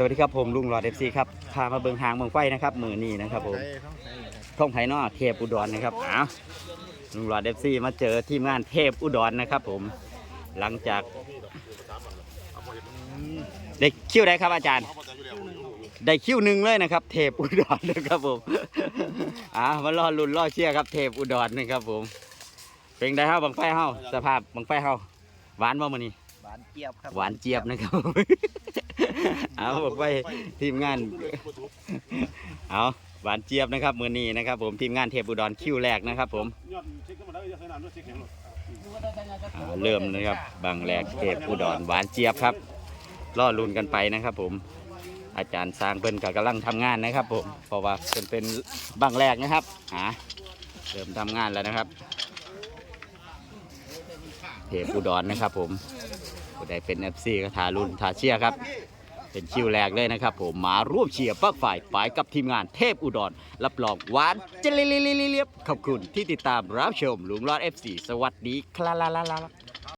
สวัสดีครับผมลุงหลอดเอฟซีครับพามาเบิงหางเมืองไฟนะครับมือนี้นะครับผมท่องไผ่นอเทพอุดรนะครับอ้าวลุงหลอดเอฟซีมาเจอทีมงานเทพอุดรนะครับ ผมหลังจากได้คิวได้ครับอาจารย์ ได้คิวหนึ่งเลยนะครับ เทพอุดรนะครับผมอ่ามารอลุ้นรอเชียร์ครับ เทพอุดรนะครับผมเป็นไงครับบังไฟเฮาสภาพบังไฟเฮาหวานบ่มื้อนี้หวานเจี๊ยบครับหวานเจี๊ยบนะครับ เอาบอกไปทีมงาน เอาหวานเจี๊ยบนะครับมือนี้นะครับ ผมทีมงานเทพอุดรคิวแรกนะครับ ผมอ่าเริ่มนะครับบางแรกเทพอุดรหวานเจี๊ยบครับล่อลุนกันไปนะครับ ผม อาจารย์สร้างเพิ่นก็กำลังทำงานนะครับ ผมเพราะว่าเป็นเป็นบางแรกนะครับหาเริ่มทำงานแล้วนะครับ เทพอุดรนะครับ ผมผู้ใดเป็น FC ก็ทารุนทาเชียร์ครับ เป็นคิวแรกเลยนะครับผมมาร่วมเชียร์ปักฝ่ายไปกับทีมงานเทพอุดร รับรองหวานเจริญเลียบขอบคุณที่ติดตามรับชมลุงรอด FC สวัสดีครับ